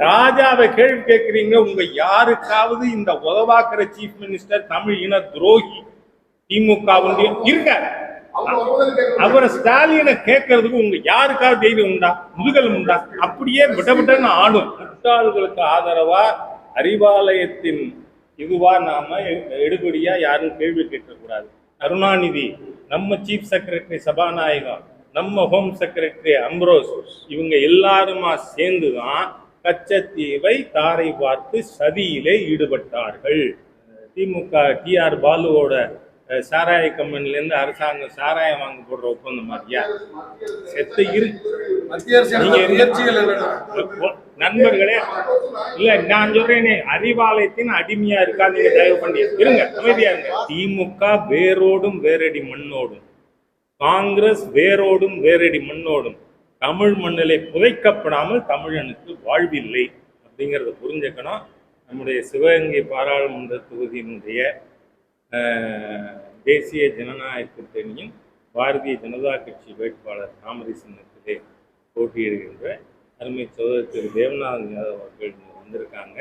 ராஜாவை கேள்வி கேட்கிறீங்க உங்க யாருக்காவது இந்த உதவாக்குற சீஃப் மினிஸ்டர் தமிழ் இன துரோகி திமுகவுடைய இருக்க அவரை ஸ்டாலினை கேட்கறதுக்கு உங்க யாருக்காவது தைரியம் உண்டா? முதுகல் உண்டா? அப்படியே விட விட்டன்னு ஆடும் முட்டாள்களுக்கு ஆதரவா அறிவாலயத்தின் இதுவா நாம எடுபடியா யாரும் கேள்வி கேட்க கூடாது கருணாநிதி நம்ம சீஃப் செக்ரட்டரி சபாநாயகம் நம்ம ஹோம் செக்ரட்டரி அம்ரோஸ் இவங்க எல்லாருமா சேர்ந்துதான் கச்சத்தீவை தாரை பார்த்து சதியிலே ஈடுபட்டார்கள். திமுக டிஆர் பாலுவோட சாராய கம்பெனில இருந்து அரசாங்கம் சாராயம் வாங்க போடுற ஒப்பந்தம் மாதிரியா? செத்த இரு. நண்பர்களே இல்ல நான் சொல்றேனே அறிவாலயத்தின் அடிமையா இருக்கா நீங்க தயவு பண்ணி. இருங்க அமைதியா இருங்க. திமுக வேரோடும் வேரடி மண்ணோடும். காங்கிரஸ் வேரோடும் வேரடி மண்ணோடும். தமிழ் மண்ணிலே புதைக்கப்படாமல் தமிழனுக்கு வாழ்வில்லை அப்படிங்கிறத புரிஞ்சுக்கணும். நம்முடைய சிவகங்கை பாராளுமன்ற தொகுதியினுடைய தேசிய ஜனநாயக கூட்டணியின் பாரதிய ஜனதா கட்சி வேட்பாளர் தாமரை சின்னத்திலே போட்டியிடுகின்ற அருமை சகோதரர் திரு தேவநாதன் யாதவ் அவர்கள் வந்திருக்காங்க.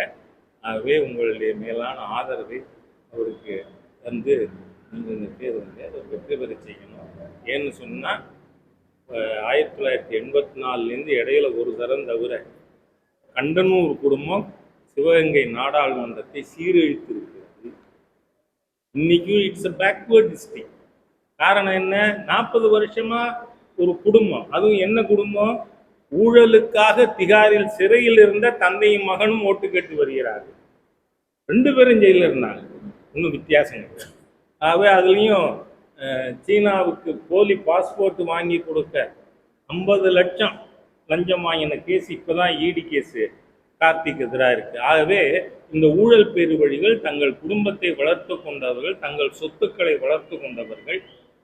ஆகவே உங்களுடைய மேலான ஆதரவை அவருக்கு வந்து நீங்கள் இந்த தேர்தலில் அதை வெற்றி பெற செய்யணும். ஏன்னு சொன்னால் ஆயிரத்தி தொள்ளாயிரத்தி எண்பத்தி நாலுலேருந்து இடையில ஒரு தரம் தவிர கண்டனூர் குடும்பம் சிவகங்கை நாடாளுமன்றத்தை சீரழித்திருக்கிறது. இன்னைக்கும் இட்ஸ் அ பேக்வேர்ட் டிஸ்ட்ரிக்ட் காரணம் என்ன? நாற்பது வருஷமா ஒரு குடும்பம். அதுவும் என்ன குடும்பம்? ஊழலுக்காக திகாரில் சிறையில் இருந்த தந்தையும் மகனும் ஓட்டு கேட்டு வருகிறார்கள். ரெண்டு பேரும் ஜெயிலில் இருந்தாங்க. ஒன்றும் வித்தியாசம் ஆகவே அதுலேயும் சீனாவுக்கு போலி பாஸ்போர்ட் வாங்கி கொடுக்க ஐம்பது லட்சம் லஞ்சம் வாங்கின கேஸ் இப்போ தான் ஈடி கேஸு கார்த்திக் எதிராக இருக்குது ஆகவே இந்த ஊழல் பெருவழிகள் தங்கள் குடும்பத்தை வளர்த்து கொண்டவர்கள் தங்கள் சொத்துக்களை வளர்த்து கொண்டவர்கள்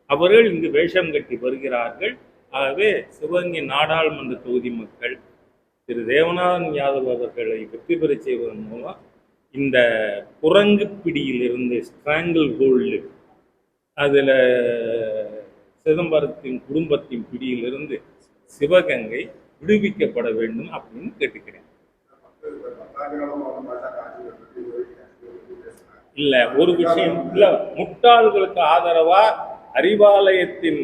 அவர்கள் இங்கு வேஷம் கட்டி வருகிறார்கள். ஆகவே சிவகங்கை நாடாளுமன்ற தொகுதி மக்கள் திரு தேவநாதன் யாதவ் அவர்களை வெற்றி பெறச் செய்வதன் மூலம் இந்த குரங்கு பிடியிலிருந்து ஸ்ட்ராங்கிள் கோல்டு அதில் சிதம்பரத்தின் குடும்பத்தின் பிடியிலிருந்து சிவகங்கை விடுவிக்கப்பட வேண்டும் அப்படின்னு கேட்டுக்கிறேன். இல்ல ஒரு விஷயம் இல்ல முட்டாள்களுக்கு ஆதரவா அறிவாலயத்தின்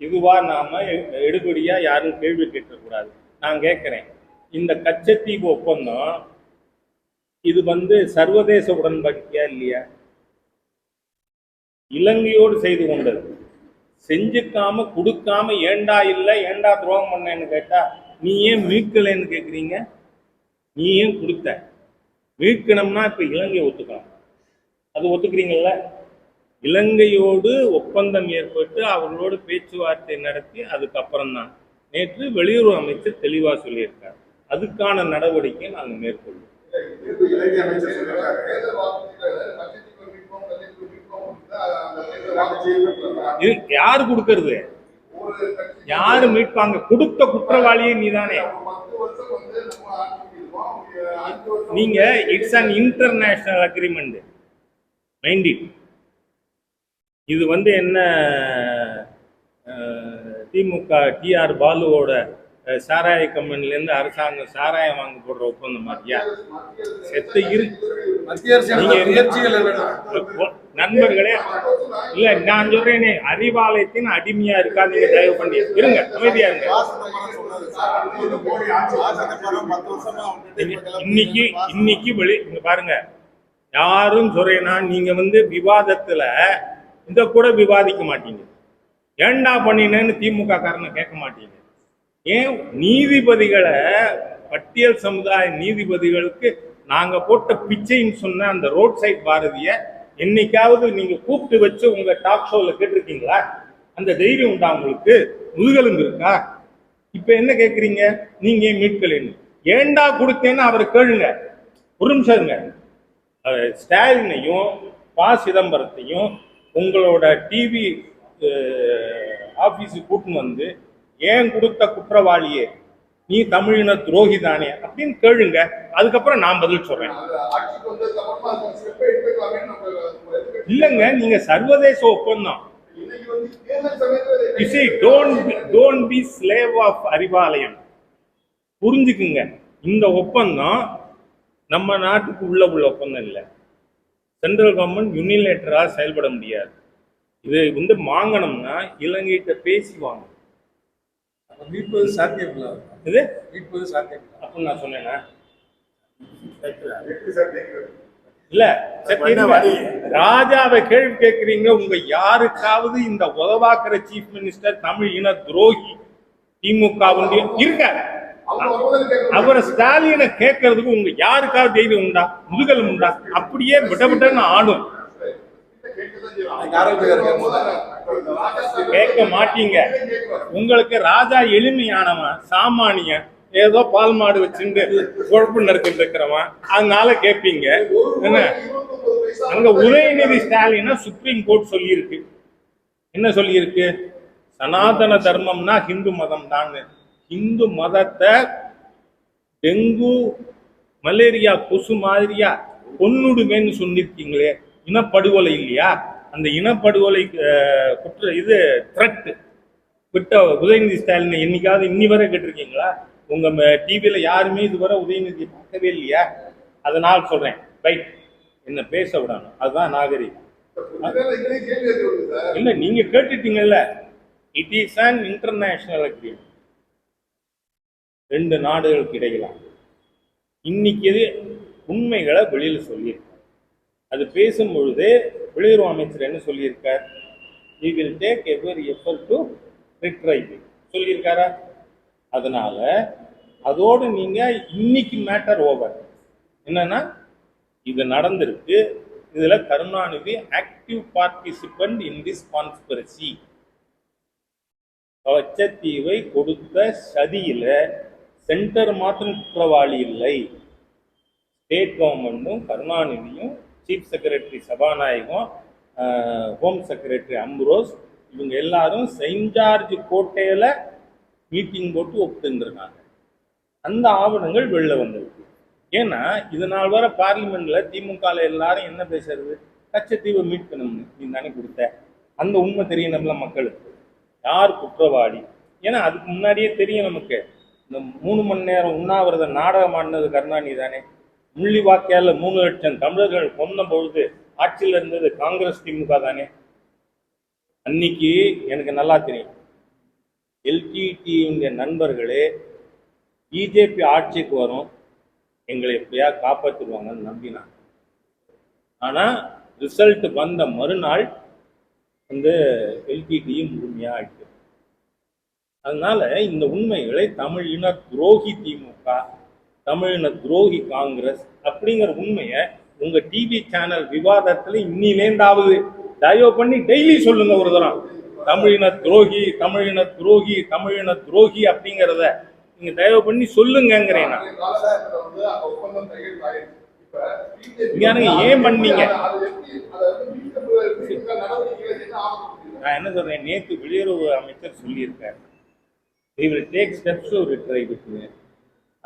இதுவா நாம எடுபடியா யாரும் கேள்வி கேட்கக்கூடாது. நான் கேட்கிறேன் இந்த கச்சத்தீவு ஒப்பந்தம் இது வந்து சர்வதேச உடன்படிக்கையா இல்லையா? இலங்கையோடு செய்து கொண்டது. செஞ்சுக்காம கொடுக்காம ஏண்டா இல்லை ஏண்டா துரோகம் பண்ணேன்னு கேட்டா நீ ஏன் மீட்கலைன்னு கேட்குறீங்க நீ ஏன் கொடுத்த? மீட்கணும்னா இப்ப இலங்கை ஒத்துக்கலாம் அது ஒத்துக்கிறீங்கல்ல? இலங்கையோடு ஒப்பந்தம் ஏற்பட்டு அவர்களோடு பேச்சுவார்த்தை நடத்தி அதுக்கப்புறம் தான் நேற்று வெளியுறவு அமைச்சர் தெளிவா சொல்லியிருக்கார். அதுக்கான நடவடிக்கை நாங்கள் மேற்கொள்வோம். யாரு கொடுக்கறது? யாரு மீட்பாங்க கொடுத்த குற்றவாளியே நீதானே. நீங்க it's an international agreement mind it இது வந்து என்ன திமுக டிஆர் பாலுவோட சாராய கம்பெனிலேருந்து அரசாங்கம் சாராயம் வாங்க போடுற ஒப்பந்தம் மாதிரியா செத்த இரு. நண்பர்களே இல்ல நான் சொல்றேனே அறிவாலயத்தின் அடிமையா இருக்காதீங்க தயவு பண்ணி இருங்க அமைதியா இருங்க. இன்னைக்கு இன்னைக்கு வெளி இங்க பாருங்க யாரும் சொல்றேன்னா நீங்க வந்து விவாதத்துல இத கூட விவாதிக்க மாட்டீங்க. ஏண்டா பண்ணினேன்னு திமுக காரனை கேட்க மாட்டீங்க. ஏன் நீதிபதிகளை பட்டியல் சமுதாய நீதிபதிகளுக்கு நாங்க போட்ட பிச்சைன்னு சொன்ன அந்த ரோட் சைட் பாரதியை என்னைக்காவது நீங்க கூப்பிட்டு வச்சு உங்க டாக் ஷோல கேட்டிருக்கீங்களா? அந்த தைரியம் உண்டா உங்களுக்கு? முதுகெலும்பு இருக்கா? இப்ப என்ன கேக்குறீங்க? நீங்க ஏன் மீட்கலன்னு ஏண்டா கொடுத்தேன்னு அவரை கேளுங்க. ஒரு நிமிஷம் இருங்க. ஸ்டாலினையும் பா. சிதம்பரத்தையும் உங்களோட டிவி ஆபீஸுக்கு கூட்டின்னு வந்து ஏன் கொடுத்த குற்றவாளியே? நீ தமிழின துரோகி தானே அப்படின்னு கேளுங்க. அதுக்கப்புறம் நான் பதில் சொல்றேன். இல்லைங்க நீங்க சர்வதேச ஒப்பந்தம். You see don't be- Arivalayam. புரிஞ்சுக்குங்க. இந்த ஒப்பந்தம் நம்ம நாட்டுக்கு உள்ள உள்ள ஒப்பந்தம் இல்லை. சென்ட்ரல் கவர்மெண்ட் யூனிலேட்டராக செயல்பட முடியாது. இது வந்து வாங்கணும்னா இலங்கைகிட்ட பேசி வாங்கணும் மீட்பது சாத்தியம் இல்ல இது மீட்பது சாத்தியம் அப்படின்னு நான் சொன்னேன்னா இல்ல. ராஜாவை கேள்வி கேட்கிறீங்க உங்க யாருக்காவது இந்த உதவாக்குற சீஃப் மினிஸ்டர் தமிழ் இன துரோகி திமுக இருக்க. அவரை ஸ்டாலினை கேட்கறதுக்கு உங்க யாருக்காவது தைரியம் உண்டா? முதுகல் உண்டா? அப்படியே விட விட்டன்னு ஆடும் கேட்க மாட்டீங்க. உங்களுக்கு ராஜா எளிமையானவன் சாமானியன் ஏதோ பால் மாடு வச்சுட்டு குழப்பம் நடத்திட்டு இருக்கிறவன். அதனால கேட்பீங்க என்ன? அங்க உதயநிதி ஸ்டாலினை சுப்ரீம் கோர்ட் சொல்லியிருக்கு. என்ன சொல்லியிருக்கு? சனாதன தர்மம்னா ஹிந்து மதம் தாங்க இந்து மதத்தை டெங்கு மலேரியா கொசு மாதிரியா கொன்னுடுங்கன்னு சொல்லியிருக்கீங்களே. இனப்படுகொலை இல்லையா? அந்த இனப்படுகொலை குற்ற இது த்ரெட் விட்ட உதயநிதி ஸ்டாலினை என்னைக்காவது இன்னி வரை கேட்டிருக்கீங்களா? உங்க டிவியில யாருமே இதுவரை உதயநிதி பார்க்கவே இல்லையா? அதனால் சொல்றேன். ரைட் என்ன பேச விடணும். அதுதான் நாகரிகம். இல்ல நீங்க கேட்டுட்டீங்கல்ல. It is an international agreement ரெண்டு நாடுகளுக்கு இடையில. இன்னைக்கு உண்மைகளை வெளியில சொல்லியிருக்கார் அது பேசும் பொழுது வெளியுறவு அமைச்சர் என்ன சொல்லியிருக்கார்? We will take every effort to retrieve சொல்லியிருக்காரா? அதனால அதோடு நீங்கள் இன்னைக்கு மேட்டர் ஓவர் என்னன்னா இது நடந்திருக்கு. இதில் Karunanidhi active participant in this conspiracy கவச்சத்தீவை கொடுத்த சதியில் சென்டர் மாத்திரம் குற்றவாளி இல்லை. ஸ்டேட் கவர்மெண்ட்டும் கருணாநிதியும் chief secretary Sabanayagam home secretary Ambrose இவங்க எல்லாரும் செயின்ட் ஜார்ஜ் கோட்டையில் மீட்டிங் போட்டு ஒப்புந்துருக்காங்க அந்த ஆவணங்கள் வெளில வந்திருக்கு. ஏன்னா இது நாள் வரை பார்லிமெண்ட்ல திமுக எல்லாரும் என்ன பேசுறது? கச்சத்தீவை மீட் பண்ணணும் நீ தானே கொடுத்த. அந்த உண்மை தெரியும் நம்மள மக்களுக்கு. யார் குற்றவாளி? ஏன்னா அதுக்கு முன்னாடியே தெரியும் நமக்கு. இந்த மூணு மணி நேரம் உண்ணாவிரத நாடகம் ஆடினது கருணாநிதி தானே. முள்ளிவாக்கையால மூணு லட்சம் தமிழர்கள் கொன்ன பொழுது ஆட்சியில் இருந்தது காங்கிரஸ் திமுக தானே? அன்னைக்கு எனக்கு நல்லா தெரியும். எல்டிடியுடைய நண்பர்களே பிஜேபி ஆட்சிக்கு வரும் எங்களை எப்படியா காப்பாற்றிடுவாங்கன்னு நம்பினாங்க. ஆனால் ரிசல்ட் வந்த மறுநாள் வந்து எல்டிடியும் முழுமையாக ஆயிட்டு. அதனால இந்த உண்மைகளை தமிழ் இன துரோகி திமுக தமிழின துரோகி காங்கிரஸ் அப்படிங்கிற உண்மையை உங்க டிவி சேனல் விவாதத்துல இன்னிலேந்தாவது தயவு பண்ணி டெய்லி சொல்லுங்க ஒரு தரம். தமிழின துரோகி தமிழின துரோகி தமிழின துரோகி அப்படிங்கிறத நீங்க தயவு பண்ணி சொல்லுங்கங்கிறேன் நான். ஏன் பண்ணீங்க? நான் என்ன சொல்றேன்? நேற்று வெளியுறவு அமைச்சர் சொல்லியிருக்காரு. டேக் ஸ்டெப்ஸ் ஒரு ட்ரை to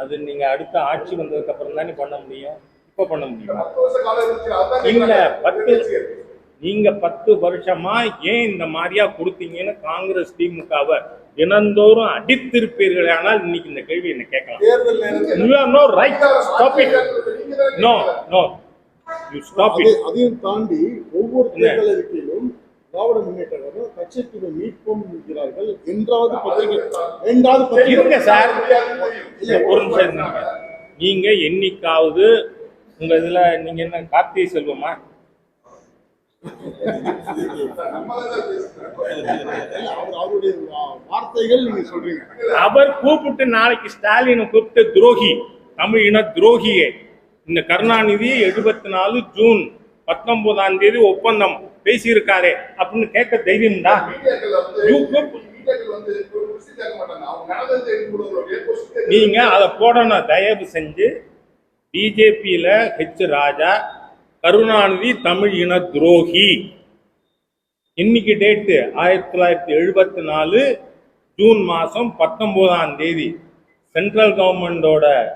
அது நீங்க அடுத்த ஆட்சி வந்ததுக்கு அப்புறம் தானே பண்ண முடியும். இப்ப பண்ண முடியும்? இல்ல பத்து நீங்க பத்து வருஷமா ஏன் இந்த மாதிரியா கொடுத்தீங்கன்னு காங்கிரஸ் திமுகவை தினந்தோறும் அடித்திருப்பீர்கள் ஆனால் இன்னைக்கு இந்த கேள்வி என்ன கேட்கலாம். அதையும் தாண்டி ஒவ்வொரு? தேர்தல் அறிக்கையிலும் திராவிட முன்னேற்ற கழகம் கட்சியத்தினை மீட்போம் என்கிறார்கள். என்றாவது பத்திரிகை இரண்டாவது பத்திரிகை சார். ஒரு நிமிஷம். நீங்க என்னைக்காவது உங்க இதுல நீங்க என்ன கார்த்திகை செல்வமா? அவருடைய வார்த்தைகள் நீங்க சொல்றீங்க. அவர் கூப்பிட்டு நாளைக்கு ஸ்டாலினை கூப்பிட்டு துரோகி தமிழ் இன துரோகியே. இந்த கருணாநிதி எழுபத்தி நாலு ஜூன் பத்தொன்பதாம் தேதி ஒப்பந்தம் பேசியிருக்காரே அப்படின்னு கேட்க You could- நீங்க அதை போடணும். தயவு செஞ்சு பிஜேபியில ஹெச் ராஜா கருணாநிதி தமிழ் இன துரோகி. இன்னைக்கு டேட்டு ஆயிரத்தி தொள்ளாயிரத்தி எழுபத்தி நாலு ஜூன் மாதம் பத்தொம்போதாம் தேதி. சென்ட்ரல் கவர்மெண்டோட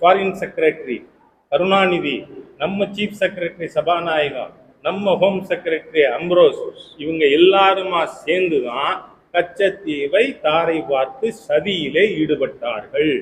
ஃபாரின் செக்ரட்டரி கருணாநிதி நம்ம சீஃப் செக்ரட்டரி சபாநாயகம் நம்ம ஹோம் செக்ரட்டரி அம்ரோஸ் இவங்க எல்லாருமா சேர்ந்து தான் கச்சத்தீவை தாரை பார்த்து சதியிலே ஈடுபட்டார்கள்.